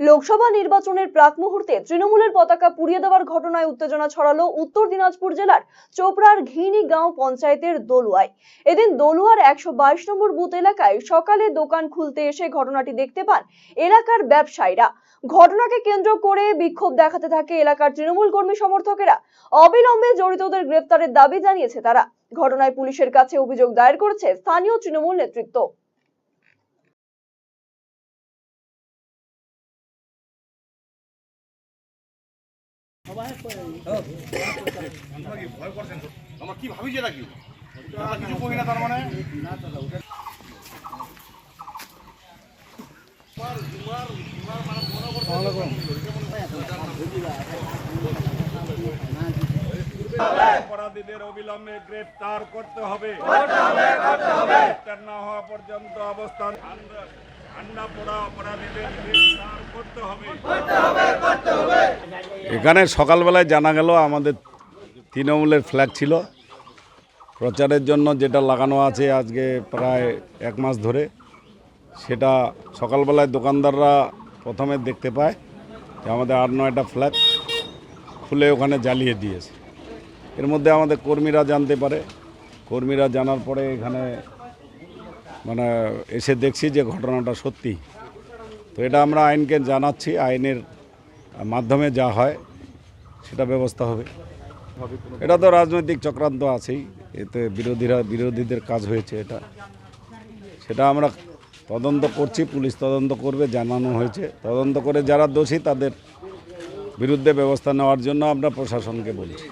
লোকসভা নির্বাচনের প্রাক মুহূর্তে তৃণমূলের পতাকা পুড়িয়ে দেওয়ার ঘটনায় উত্তেজনা ছড়ালো উত্তর দিনাজপুর জেলার চোপড়ার ঘিনি গাঁও পঞ্চায়েতের দলুয়ায়। এদিন দলুয়ার একশো নম্বর বুথ এলাকায় সকালে দোকান খুলতে এসে ঘটনাটি দেখতে পান এলাকার ব্যবসায়ীরা। ঘটনাকে কেন্দ্র করে বিক্ষোভ দেখাতে থাকে এলাকার তৃণমূল কর্মী সমর্থকেরা। অবিলম্বে জড়িতদের গ্রেপ্তারের দাবি জানিয়েছে তারা। ঘটনায় পুলিশের কাছে অভিযোগ দায়ের করেছে স্থানীয় তৃণমূল নেতৃত্ব। আমরা কি ভাবি যেটা কি? কিছু করি না তার মানে। অপরাধীদের অবিলম্বে গ্রেফতার করতে হবে। গ্রেফতার না হওয়া পর্যন্ত অবস্থান ঠান্ডা পড়া অপরাধীদের গ্রেফতার করতে হবে। এখানে সকালবেলায় জানা গেল আমাদের তৃণমূলের ফ্ল্যাগ ছিল। প্রচারের জন্য যেটা লাগানো আছে আজকে প্রায় এক মাস ধরে, সেটা সকালবেলায় দোকানদাররা প্রথমে দেখতে পায় যে আমাদের আট নয়টা ফ্ল্যাগ খুলে ওখানে জ্বালিয়ে দিয়েছে। এর মধ্যে আমাদের কর্মীরা জানতে পারে। কর্মীরা জানার পরে এখানে মানে এসে দেখছি যে ঘটনাটা সত্যি। তো এটা আমরা আইনকে জানাচ্ছি, আইনের মাধ্যমে যা হয়। সেটা ব্যবস্থা হবে। এটা তো রাজনৈতিক চক্রান্ত আছেই। এতে বিরোধীরা, বিরোধীদের কাজ হয়েছে এটা। সেটা আমরা তদন্ত করছি, পুলিশ তদন্ত করবে, জানানো হয়েছে। তদন্ত করে যারা দোষী তাদের বিরুদ্ধে ব্যবস্থা নেওয়ার জন্য আমরা প্রশাসনকে বলছি।